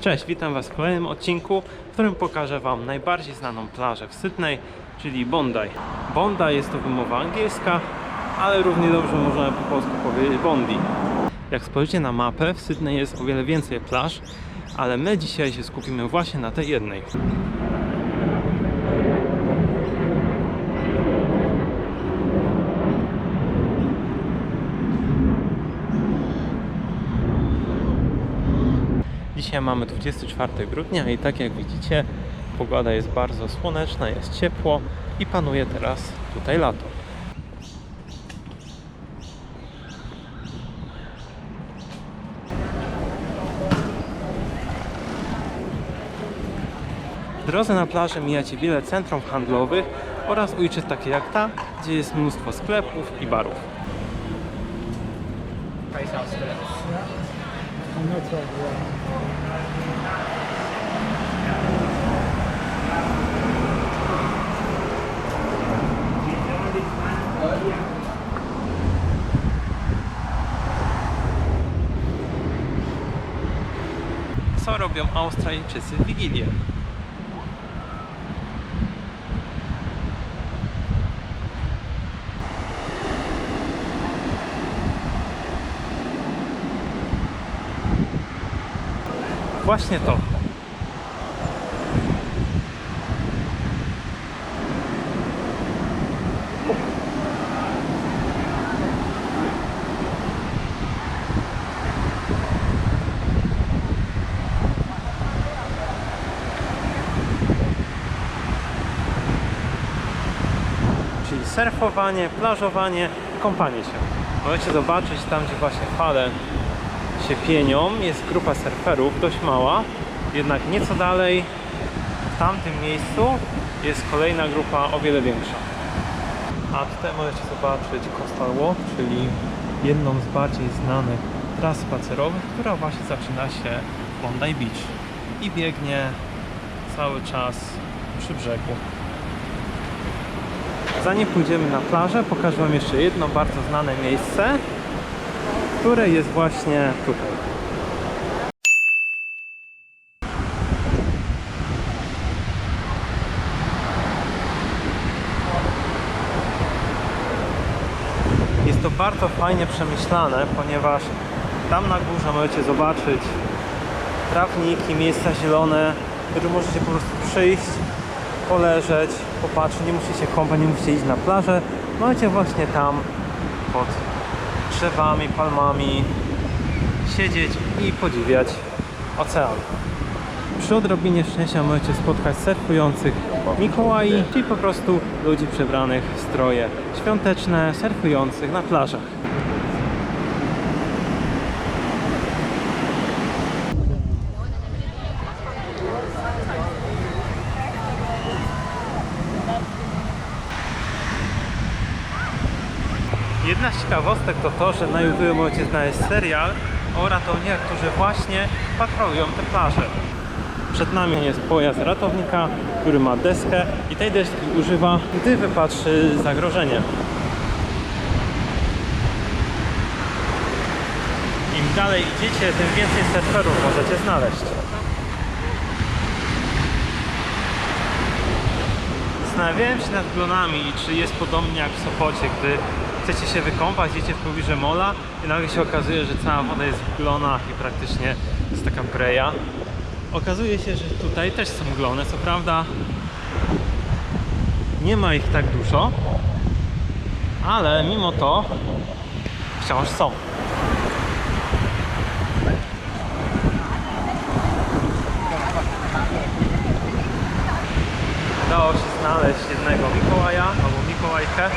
Cześć, witam Was w kolejnym odcinku, w którym pokażę Wam najbardziej znaną plażę w Sydney, czyli Bondi. Bondi jest to wymowa angielska, ale równie dobrze można po polsku powiedzieć Bondi. Jak spojrzycie na mapę, w Sydney jest o wiele więcej plaż, ale my dzisiaj się skupimy właśnie na tej jednej. Dzisiaj mamy 24 grudnia i tak jak widzicie, pogoda jest bardzo słoneczna, jest ciepło i panuje teraz tutaj lato. W drodze na plażę mijacie wiele centrum handlowych oraz ulicze takie jak ta, gdzie jest mnóstwo sklepów i barów. Co robią Australijczycy w Wigilię? Właśnie to. Czyli surfowanie, plażowanie, kąpanie się. Możecie zobaczyć tam, gdzie właśnie fale się pienią. Jest grupa surferów, dość mała. Jednak nieco dalej, w tamtym miejscu, jest kolejna grupa o wiele większa. A tutaj możecie zobaczyć Coastal Walk, czyli jedną z bardziej znanych tras spacerowych, która właśnie zaczyna się w Bondi Beach i biegnie cały czas przy brzegu. Zanim pójdziemy na plażę, pokażę Wam jeszcze jedno bardzo znane miejsce, które jest właśnie tutaj. Jest to bardzo fajnie przemyślane, ponieważ tam na górze możecie zobaczyć trawniki, miejsca zielone, w których możecie po prostu przyjść, poleżeć, popatrzeć, nie musicie kąpać, nie musicie iść na plażę. Możecie właśnie tam pod drzewami, palmami siedzieć i podziwiać ocean. Przy odrobinie szczęścia możecie spotkać surfujących Mikołai, czyli po prostu ludzi przebranych w stroje świąteczne, surfujących na plażach. Jedna z ciekawostek to to, że na YouTube możecie znaleźć serial o ratownikach, którzy właśnie patrolują te plaże. Przed nami jest pojazd ratownika, który ma deskę i tej deski używa, gdy wypatrzy zagrożenie. Im dalej idziecie, tym więcej surferów możecie znaleźć. Zastanawiałem się nad glonami, czy jest podobnie jak w Sopocie, gdy chcecie się wykąpać, idziecie w pobliże mola i nagle się okazuje, że cała woda jest w glonach i praktycznie jest taka preja. Okazuje się, że tutaj też są glony, co prawda nie ma ich tak dużo, ale mimo to wciąż są. Udało się znaleźć jednego Mikołaja albo Mikołajkę.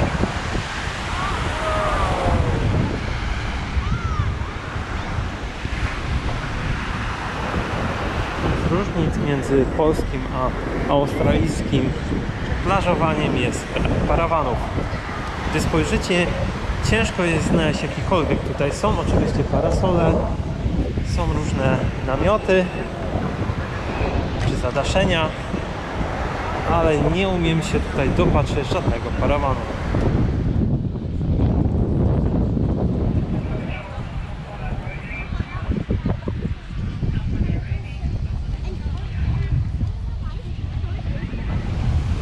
Różnic między polskim a australijskim plażowaniem jest parawanów. Gdy spojrzycie, ciężko jest znaleźć jakikolwiek. Tutaj są oczywiście parasole, są różne namioty czy zadaszenia, ale nie umiem się tutaj dopatrzeć żadnego parawanu.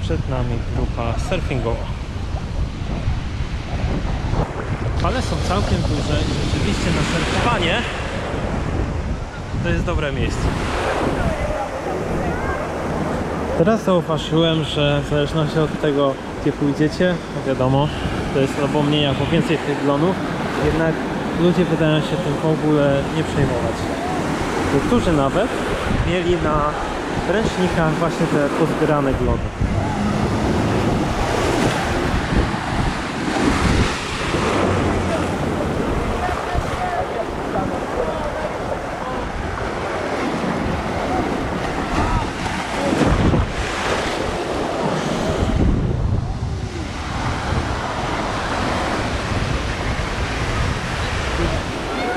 Przed nami grupa surfingowa. Fale są całkiem duże i rzeczywiście na surfowanie to jest dobre miejsce. Teraz zauważyłem, że w zależności od tego, gdzie pójdziecie, wiadomo, to jest albo mniej, albo więcej tych glonów, jednak ludzie wydają się tym w ogóle nie przejmować. Niektórzy nawet mieli na ręcznikach właśnie te pozbierane glony.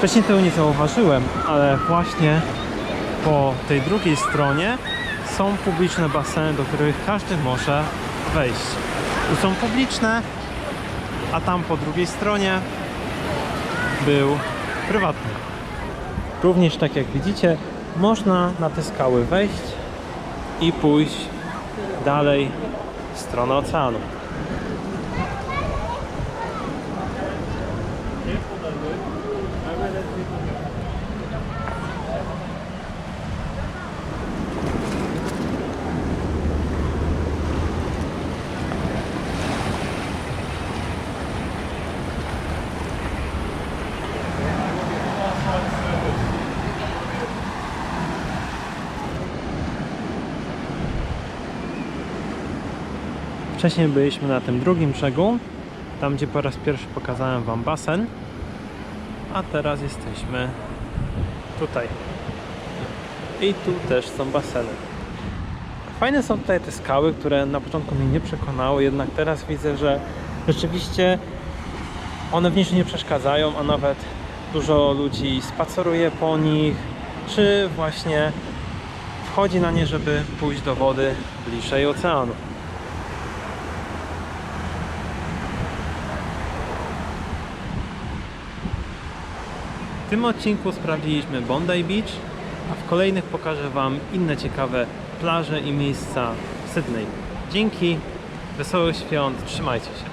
Wcześniej tego nie zauważyłem, ale właśnie po tej drugiej stronie są publiczne baseny, do których każdy może wejść. Tu są publiczne, a tam po drugiej stronie był prywatny. Również tak jak widzicie, można na te skały wejść i pójść dalej w stronę oceanu. Wcześniej byliśmy na tym drugim brzegu, tam gdzie po raz pierwszy pokazałem Wam basen, a teraz jesteśmy tutaj. I tu też są baseny. Fajne są tutaj te skały, które na początku mnie nie przekonały, jednak teraz widzę, że rzeczywiście one w niczym nie przeszkadzają, a nawet dużo ludzi spaceruje po nich, czy właśnie wchodzi na nie, żeby pójść do wody bliżej oceanu. Tym odcinku sprawdziliśmy Bondi Beach, a w kolejnych pokażę Wam inne ciekawe plaże i miejsca w Sydney. Dzięki, wesołych świąt, trzymajcie się.